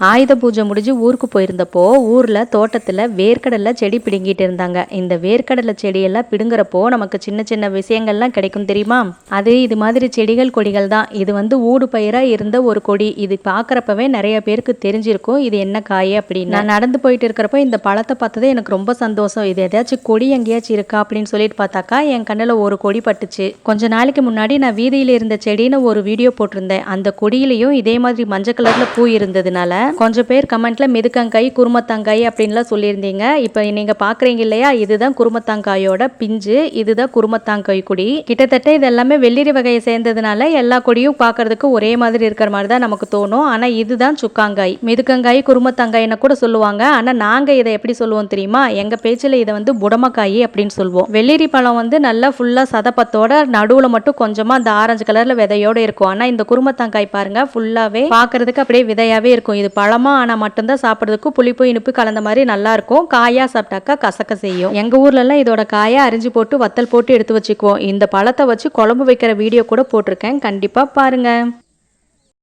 ஆயுத பூஜை முடிஞ்சு ஊருக்கு போயிருந்தப்போ ஊரில் தோட்டத்தில் வேர்க்கடலை செடி பிடுங்கிட்டு இருந்தாங்க. இந்த வேர்க்கடலை செடியெல்லாம் பிடுங்குறப்போ நமக்கு சின்ன சின்ன விஷயங்கள்லாம் கிடைக்கும் தெரியுமா? அது இது மாதிரி செடிகள் கொடிகள் தான். இது வந்து ஊடு பயிராக இருந்த ஒரு கொடி. இது பார்க்குறப்பவே நிறைய பேருக்கு தெரிஞ்சிருக்கும். இது என்ன காய் அப்படின்னு. நான் நடந்து போயிட்டு இருக்கிறப்போ இந்த பழத்தை பார்த்ததே எனக்கு ரொம்ப சந்தோஷம். இது ஏதாச்சும் கொடி எங்கேயாச்சும் இருக்கா அப்படின்னு சொல்லிட்டு பார்த்தாக்கா என் கண்ணில் ஒரு கொடி பட்டுச்சு. கொஞ்ச நாளைக்கு முன்னாடி நான் வீதியில் இருந்த செடின்னு ஒரு வீடியோ போட்டிருந்தேன். அந்த கொடியிலையும் இதே மாதிரி மஞ்சள் கலரில் பூ இருந்ததுனால கொஞ்சம் பேர் கமெண்ட்ல மிதுக்கங்காய் குருமத்தாங்காய் அப்படின்லாம் சொல்லியிருந்தீங்க. இப்போ நீங்க பாக்குறீங்க இல்லையா? இதுதான் குருமத்தாங்காயோட பிஞ்சு இதுதான் குருமத்தாங்காய் கொடி. கிட்டத்தட்ட இது எல்லாமே வெள்ளிரி வகையை சேர்ந்ததுனால எல்லா கொடியும் பார்க்கறதுக்கு ஒரே மாதிரி இருக்கிற மாதிரி தான் நமக்கு தோணும். ஆனா இதுதான் சுக்காங்காய். மிதுக்கங்காய் குருமத்தாங்காய்னு கூட சொல்லுவாங்க. ஆனா நாங்க இதை எப்படி சொல்லுவோம் தெரியுமா? எங்க பேச்சில் இதை வந்து புடமக்காய் அப்படின்னு சொல்லுவோம். வெள்ளரி பழம் வந்து நல்லா ஃபுல்லா சதப்பத்தோட நடுவுல மட்டும் கொஞ்சமா அந்த ஆரஞ்சு கலர்ல விதையோட இருக்கும். ஆனா இந்த குருமத்தாங்காய் பாருங்க ஃபுல்லாவே பார்க்கறதுக்கு அப்படியே விதையாவே இருக்கும். இது பழமாக ஆனால் மட்டும்தான் சாப்பிட்றதுக்கும் புளிப்பு இனிப்பு கலந்த மாதிரி நல்லா இருக்கும். காயாக சாப்பிட்டாக்கா கசக்க செய்யும். எங்கள் ஊர்லலாம் இதோட காயை அரிஞ்சு போட்டு வத்தல் போட்டு எடுத்து வச்சுக்குவோம். இந்த பழத்தை வச்சு குழம்பு வைக்கிற வீடியோ கூட போட்டிருக்கேன். கண்டிப்பாக பாருங்கள்